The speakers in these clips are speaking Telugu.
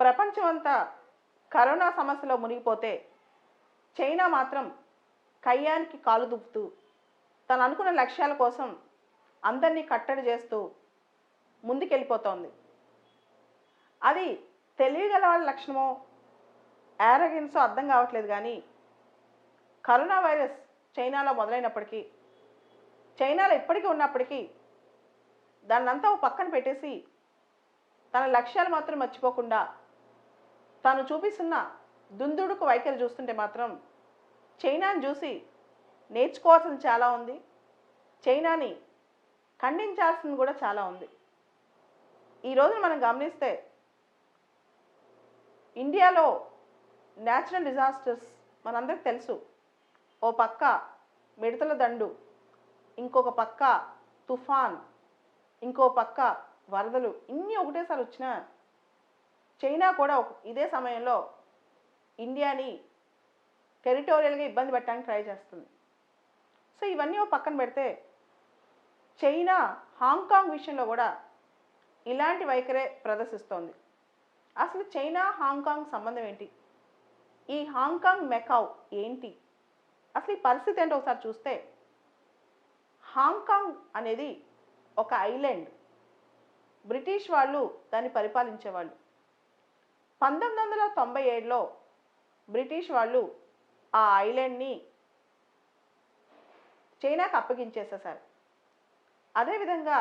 ప్రపంచం అంతా కరోనా సమస్యలో మునిగిపోతే చైనా మాత్రం కయ్యానికి కాలు దుప్పుతూ తను అనుకున్న లక్ష్యాల కోసం అందరినీ కట్టడి చేస్తూ ముందుకెళ్ళిపోతోంది. అది తెలియగల వాళ్ళ లక్షణమో యారగెన్సో అర్థం కావట్లేదు కానీ కరోనా వైరస్ చైనాలో మొదలైనప్పటికీ చైనాలో ఇప్పటికీ ఉన్నప్పటికీ దాన్నంతా ఓ పక్కన పెట్టేసి తన లక్ష్యాలు మాత్రం మర్చిపోకుండా తాను చూపిస్తున్న దుందుడుకు వైఖరి చూస్తుంటే మాత్రం చైనాని చూసి నేర్చుకోవాల్సింది చాలా ఉంది. చైనాని ఖండించాల్సింది కూడా చాలా ఉంది. ఈ మనం గమనిస్తే ఇండియాలో న్యాచురల్ డిజాస్టర్స్ మనందరికి తెలుసు. ఓ పక్క మిడతల దండు ఇంకొక పక్క తుఫాన్ ఇంకో పక్క వరదలు ఇన్ని ఒకటేసారి వచ్చినా చైనా కూడా ఇదే సమయంలో ఇండియాని టెరిటోరియల్గా ఇబ్బంది పెట్టడానికి ట్రై చేస్తుంది. సో ఇవన్నీ పక్కన పెడితే చైనా హాంకాంగ్ విషయంలో కూడా ఇలాంటి వైఖరే ప్రదర్శిస్తోంది. అసలు చైనా హాంకాంగ్ సంబంధం ఏంటి? ఈ హాంకాంగ్ మెకావ్ ఏంటి? అసలు ఈ పరిస్థితి ఏంటో ఒకసారి చూస్తే హాంకాంగ్ అనేది ఒక ఐలాండ్. బ్రిటిష్ వాళ్ళు దాన్ని పరిపాలించేవాళ్ళు. పంతొమ్మిది వందల తొంభై ఏడులో బ్రిటిష్ వాళ్ళు ఆ ఐలాండ్ని చైనాకు అప్పగించేసేసారు అదేవిధంగా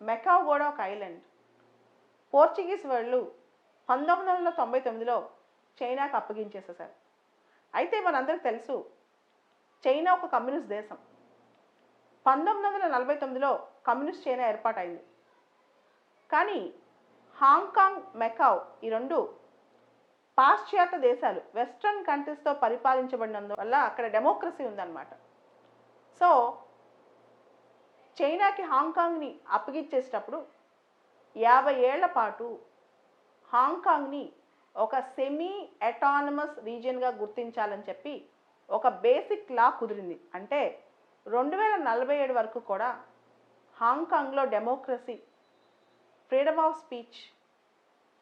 మెకావ్ కూడా ఒక ఐలాండ్. పోర్చుగీస్ వాళ్ళు పంతొమ్మిది వందల తొంభై తొమ్మిదిలో చైనాకు అప్పగించేసేసారు అయితే మనందరికి తెలుసు చైనా ఒక కమ్యూనిస్ట్ దేశం. పంతొమ్మిది వందల నలభై తొమ్మిదిలో కమ్యూనిస్ట్ చైనా ఏర్పాటైంది. కానీ హాంకాంగ్ మెకావ్ ఈ రెండు పాశ్చాత్య దేశాలు వెస్ట్రన్ కంట్రీస్తో పరిపాలించబడినందువల్ల అక్కడ డెమోక్రసీ ఉందన్నమాట. సో చైనాకి హాంకాంగ్ని అప్పగించేసేటప్పుడు యాభై ఏళ్ళ పాటు హాంకాంగ్ని ఒక సెమీ అటానమస్ రీజియన్గా గుర్తించాలని చెప్పి ఒక బేసిక్ లా కుదిరింది. అంటే రెండు వేల నలభై ఏడు వరకు కూడా హాంకాంగ్లో డెమోక్రసీ ఫ్రీడమ్ ఆఫ్ స్పీచ్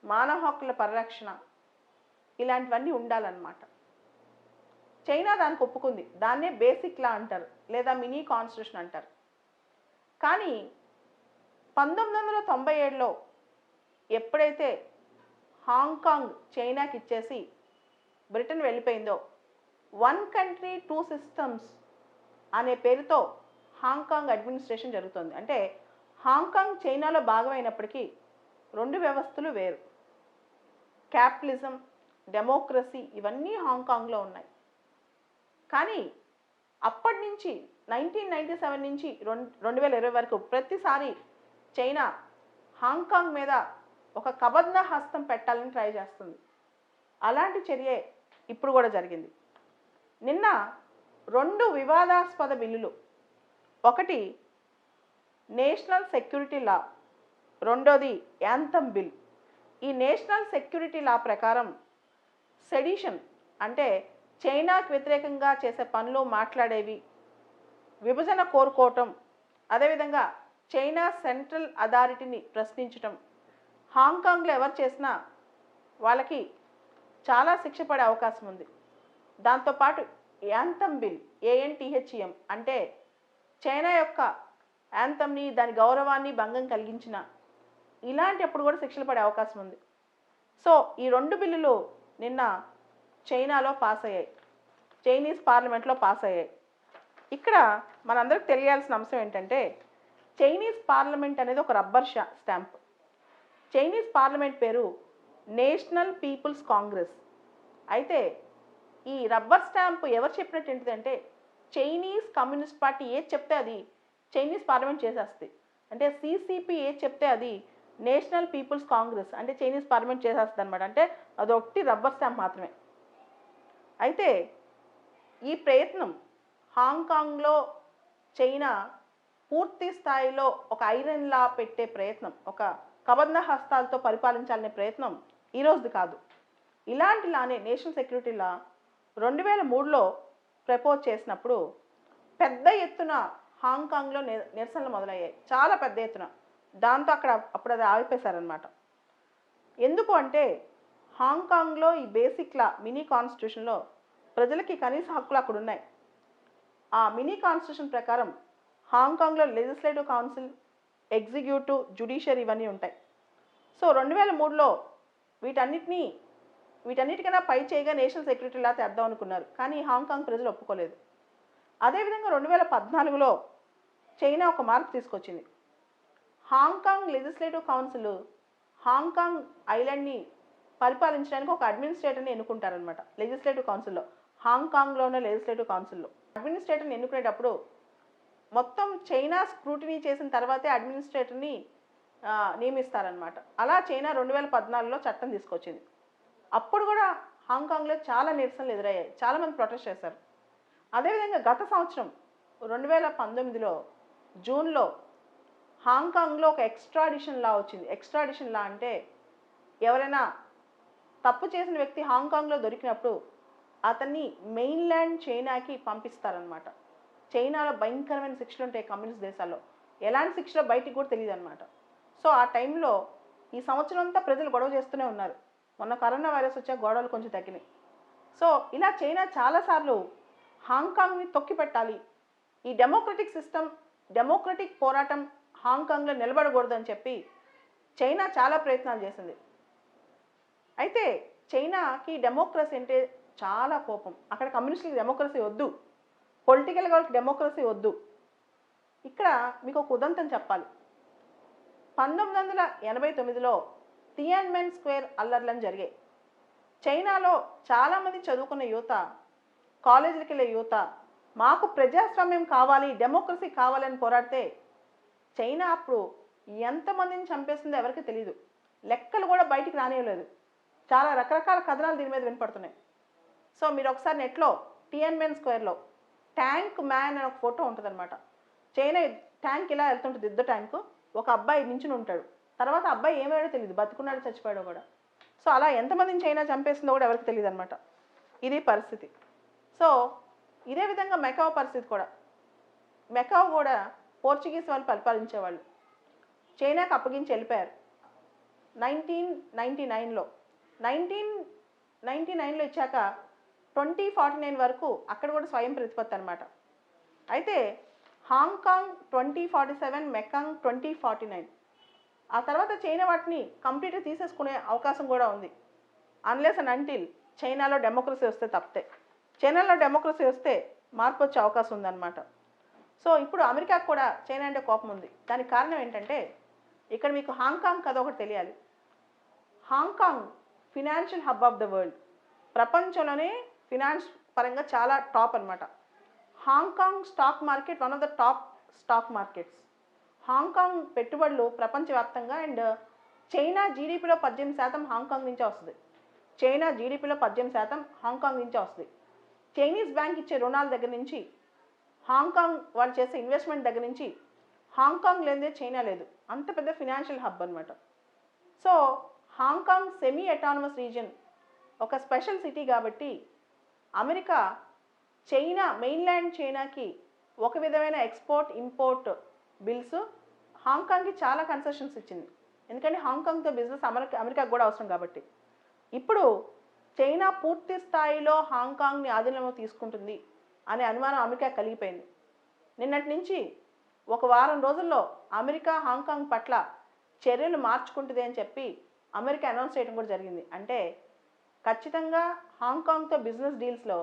మానవ హక్కుల పరిరక్షణ ఇలాంటివన్నీ ఉండాలన్నమాట. చైనా దానికి ఒప్పుకుంది. దాన్నే బేసిక్ లా అంటారు. లేదా మినీ కాన్స్టిట్యూషన్ అంటారు. కానీ పంతొమ్మిది వందల తొంభై ఏడులో ఎప్పుడైతే హాంకాంగ్ చైనాకి ఇచ్చేసి బ్రిటన్ వెళ్ళిపోయిందో వన్ కంట్రీ టూ సిస్టమ్స్ అనే పేరుతో హాంకాంగ్ అడ్మినిస్ట్రేషన్ జరుగుతుంది. అంటే హాంకాంగ్ చైనాలో భాగమైనప్పటికీ రెండు వ్యవస్థలు వేరు. క్యాపిటలిజం డెమోక్రసీ ఇవన్నీ హాంకాంగ్లో ఉన్నాయి. కానీ అప్పటి నుంచి నైన్టీన్ నైంటీ సెవెన్ నుంచి రెండు రెండు వేల ఇరవై వరకు ప్రతిసారి చైనా హాంకాంగ్ మీద ఒక కబద్ధ హస్తం పెట్టాలని ట్రై చేస్తుంది. అలాంటి చర్యే ఇప్పుడు కూడా జరిగింది. నిన్న రెండు వివాదాస్పద బిల్లులు ఒకటి నేషనల్ సెక్యూరిటీ లా రెండోది యాంతం బిల్. ఈ నేషనల్ సెక్యూరిటీ లా ప్రకారం సెడిషన్ అంటే చైనాకు వ్యతిరేకంగా చేసే పనులు మాట్లాడేవి. విభజన కోరుకోవటం అదేవిధంగా చైనా సెంట్రల్ అథారిటీని ప్రశ్నించటం. హాంకాంగ్లో ఎవరు చేసినా వాళ్ళకి చాలా శిక్ష పడే అవకాశం ఉంది. దాంతోపాటు యాంతమ్ బిల్ ఏఎన్టీహెచ్ఎం అంటే చైనా యొక్క యాంథమ్ని దాని గౌరవాన్ని భంగం కలిగించిన ఇలాంటి అప్పుడు కూడా శిక్షలు పడే అవకాశం ఉంది. సో ఈ రెండు బిల్లులు నిన్న చైనాలో పాస్ అయ్యాయి. చైనీస్ పార్లమెంట్లో పాస్ అయ్యాయి. ఇక్కడ మనందరికి తెలియాల్సిన అంశం ఏంటంటే చైనీస్ పార్లమెంట్ అనేది ఒక రబ్బర్ షా స్టాంప్. చైనీస్ పార్లమెంట్ పేరు నేషనల్ పీపుల్స్ కాంగ్రెస్. అయితే ఈ రబ్బర్ స్టాంప్ ఎవరు చెప్పినట్టు ఏంటిదంటే చైనీస్ కమ్యూనిస్ట్ పార్టీ ఏది చెప్తే అది చైనీస్ పార్లమెంట్ చేసేస్తుంది. అంటే సీసీపీ ఏది చెప్తే అది నేషనల్ పీపుల్స్ కాంగ్రెస్ అంటే చైనీస్ పార్లమెంట్ చేసేస్తుంది అనమాట అంటే అదొకటి రబ్బర్ స్టాంప్ మాత్రమే. అయితే ఈ ప్రయత్నం హాంకాంగ్లో చైనా పూర్తి స్థాయిలో ఒక ఐరన్లా పెట్టే ప్రయత్నం ఒక కబంధ హస్తాలతో పరిపాలించాలనే ప్రయత్నం ఈరోజుది కాదు. ఇలాంటి లానే నేషనల్ సెక్యూరిటీ లా రెండు వేల మూడులో ప్రపోజ్ చేసినప్పుడు పెద్ద ఎత్తున హాంకాంగ్లో నిరసనలు మొదలయ్యాయి. చాలా పెద్ద ఎత్తున. దాంతో అక్కడ అప్పుడు అది ఆగిపేశారనమాట ఎందుకు అంటే హాంకాంగ్లో ఈ బేసిక్ లా మినీ కాన్స్టిట్యూషన్లో ప్రజలకి కనీస హక్కులు అక్కడ ఉన్నాయి. ఆ మినీ కాన్స్టిట్యూషన్ ప్రకారం హాంకాంగ్లో లెజిస్లేటివ్ కౌన్సిల్ ఎగ్జిక్యూటివ్ జుడిషియరీ ఇవన్నీ ఉంటాయి. సో రెండు వేల మూడులో వీటన్నిటినీ వీటన్నిటికన్నా పై చేయగా నేషనల్ సెక్యూరిటీ లా తెద్దాం అనుకున్నారు. కానీ హాంకాంగ్ ప్రజలు ఒప్పుకోలేదు. అదేవిధంగా రెండు వేల పద్నాలుగులో చైనా ఒక మార్పు తీసుకొచ్చింది. Hong Kong legislative council Hong Kong ఐలాండ్ని పరిపాలించడానికి ఒక అడ్మినిస్ట్రేటర్ని ఎన్నుకుంటారనమాట లెజిస్లేటివ్ కౌన్సిల్లో. హాంకాంగ్లో ఉన్న లెజిస్లేటివ్ కౌన్సిల్లో. అడ్మినిస్ట్రేటర్ని ఎన్నుకునేటప్పుడు మొత్తం చైనా స్క్రూటినీ చేసిన తర్వాతే అడ్మినిస్ట్రేటర్ని నియమిస్తారనమాట అలా చైనా రెండు వేల పద్నాలుగులో చట్టం తీసుకొచ్చింది. అప్పుడు కూడా హాంకాంగ్లో చాలా నిరసనలు ఎదురయ్యాయి. చాలామంది ప్రొటెస్ట్ చేశారు. అదేవిధంగా గత సంవత్సరం రెండు వేల పంతొమ్మిదిలో జూన్లో హాంకాంగ్లో ఒక ఎక్స్ట్రాడిషన్ లా వచ్చింది. ఎక్స్ట్రాడిషన్ లా అంటే ఎవరైనా తప్పు చేసిన వ్యక్తి హాంకాంగ్లో దొరికినప్పుడు అతన్ని మెయిన్ల్యాండ్ చైనాకి పంపిస్తారనమాట చైనాలో భయంకరమైన శిక్షలు ఉంటాయి కమ్యూనిస్ట్ దేశాల్లో. ఎలాంటి శిక్షలో బయటికి కూడా తెలియదు అనమాట సో ఆ టైంలో ఈ సంవత్సరం అంతా ప్రజలు గొడవ చేస్తూనే ఉన్నారు. మొన్న కరోనా వైరస్ వచ్చే గొడవలు కొంచెం తగ్గినాయి. సో ఇలా చైనా చాలాసార్లు హాంకాంగ్ని తొక్కి పెట్టాలి ఈ డెమోక్రటిక్ సిస్టమ్ డెమోక్రటిక్ పోరాటం హాంకాంగ్లో నిలబడకూడదని చెప్పి చైనా చాలా ప్రయత్నాలు చేసింది. అయితే చైనాకి డెమోక్రసీ అంటే చాలా కోపం. అక్కడ కమ్యూనిస్టులకి డెమోక్రసీ వద్దు. పొలిటికల్ వాళ్ళకి డెమోక్రసీ వద్దు. ఇక్కడ మీకు ఒక ఉదంతం చెప్పాలి. పంతొమ్మిది వందల ఎనభై తొమ్మిదిలో థియాన్మెన్ స్క్వేర్ అల్లర్లను జరిగాయి. చైనాలో చాలామంది చదువుకున్న యువత కాలేజీలకు వెళ్ళే యువత మాకు ప్రజాస్వామ్యం కావాలి డెమోక్రసీ కావాలని పోరాడితే చైనా అప్పుడు ఎంతమందిని చంపేసిందో ఎవరికి తెలియదు లెక్కలు కూడా బయటికి రానివ్వలేదు చాలా రకరకాల కథనాలు దీని మీద వినపడుతున్నాయి. సో మీరు ఒకసారి నెట్లో టిఎన్మెన్ స్క్వేర్లో ట్యాంక్ మ్యాన్ అనే ఒక ఫోటో ఉంటుందన్నమాట. చైనా ట్యాంక్ ఇలా వెళ్తుంటుంది యుద్ధ ట్యాంకు. ఒక అబ్బాయి నించుని ఉంటాడు. తర్వాత అబ్బాయి ఏమయ్యాడో తెలియదు బతుకున్నాడు చచ్చిపోయాడో కూడా. సో అలా ఎంతమందిని చైనా చంపేసిందో కూడా ఎవరికి తెలియదు అనమాట ఇది పరిస్థితి. సో ఇదే విధంగా మెకావ్ పరిస్థితి కూడా. మెకావ్ కూడా పోర్చుగీస్ వాళ్ళు పరిపాలించేవాళ్ళు. చైనాకు అప్పగించి వెళ్ళిపోయారు. నైన్టీన్ నైంటీ నైన్లో. నైన్టీన్ నైంటీ నైన్లో ఇచ్చాక ట్వంటీ ఫార్టీ నైన్ వరకు అక్కడ కూడా స్వయం ప్రతిపత్తి అనమాట అయితే Hong Kong twenty forty seven Macau twenty forty nine. ఆ తర్వాత చైనా వాటిని కంప్లీట్గా తీసేసుకునే అవకాశం కూడా ఉంది. అన్లెస్ అండ్ అంటిల్ చైనాలో డెమోక్రసీ వస్తే తప్పితే. చైనాలో డెమోక్రసీ వస్తే మార్పు వచ్చే అవకాశం ఉందన్నమాట. సో ఇప్పుడు అమెరికాకు కూడా చైనా అంటే కోపం ఉంది. దానికి కారణం ఏంటంటే ఇక్కడ మీకు హాంకాంగ్ కథ ఒకటి తెలియాలి. Hong Kong financial hub of the world. ప్రపంచంలోనే ఫినాన్స్ పరంగా చాలా టాప్ అన్నమాట. Hong Kong stock market one of the top stock markets. Hong Kong పెట్టుబడులు ప్రపంచవ్యాప్తంగా అండ్ చైనా జీడిపిలో పద్దెనిమిది శాతం హాంకాంగ్ నుంచే వస్తుంది. చైనా జీడిపిలో పద్దెనిమిది శాతం హాంకాంగ్ నుంచే వస్తుంది. చైనీస్ బ్యాంక్ ఇచ్చే రుణాల దగ్గర నుంచి హాంకాంగ్ వాళ్ళు చేసే ఇన్వెస్ట్మెంట్ దగ్గర నుంచి హాంకాంగ్ లేదే చైనా లేదు. అంత పెద్ద ఫినాన్షియల్ హబ్ అనమాట so Hong Kong semi autonomous region ఒక స్పెషల్ సిటీ కాబట్టి అమెరికా చైనా మెయిన్ల్యాండ్ చైనాకి ఒక విధమైన ఎక్స్పోర్ట్ ఇంపోర్ట్ బిల్స్ హాంకాంగ్కి చాలా కన్సెషన్స్ ఇచ్చింది. ఎందుకంటే హాంకాంగ్తో బిజినెస్ అమెరికా అమెరికాకు కూడా అవసరం కాబట్టి. ఇప్పుడు చైనా పూర్తి స్థాయిలో హాంకాంగ్ని ఆధీనంలో తీసుకుంటుంది. అనే అనుమానం అమెరికా కలిగిపోయింది. నిన్నటి నుంచి ఒక వారం రోజుల్లో అమెరికా హాంకాంగ్ పట్ల చర్యలు మార్చుకుంటుంది అని చెప్పి అమెరికా అనౌన్స్ చేయడం కూడా జరిగింది. అంటే ఖచ్చితంగా హాంకాంగ్తో బిజినెస్ డీల్స్లో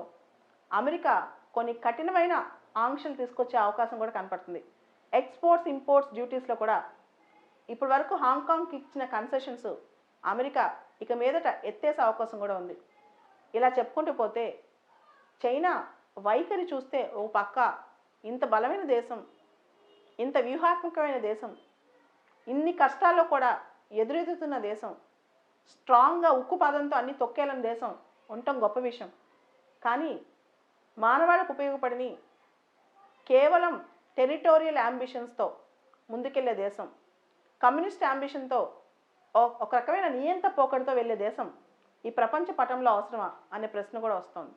అమెరికా కొన్ని కఠినమైన ఆంక్షలు తీసుకొచ్చే అవకాశం కూడా కనపడుతుంది. ఎక్స్పోర్ట్స్ ఇంపోర్ట్స్ డ్యూటీస్లో కూడా ఇప్పటి వరకు హాంకాంగ్కి ఇచ్చిన కన్సెషన్స్ అమెరికా ఇక మీదట ఎత్తేసే అవకాశం కూడా ఉంది. ఇలా చెప్పుకుంటూ పోతే చైనా వైఖరి చూస్తే ఓ పక్క ఇంత బలమైన దేశం ఇంత వ్యూహాత్మకమైన దేశం ఇన్ని కష్టాల్లో కూడా ఎదురెదుతున్న దేశం స్ట్రాంగ్గా ఉక్కు పాదంతో అన్ని తొక్కేలని దేశం ఉండటం గొప్ప విషయం. కానీ మానవాళికి ఉపయోగపడని కేవలం టెరిటోరియల్ అంబిషన్స్తో ముందుకెళ్ళే దేశం కమ్యూనిస్ట్ అంబిషన్తో ఒక రకమైన నియంత పోకడతో వెళ్ళే దేశం ఈ ప్రపంచ పటంలో అవసరమా? అనే ప్రశ్న కూడా వస్తుంది.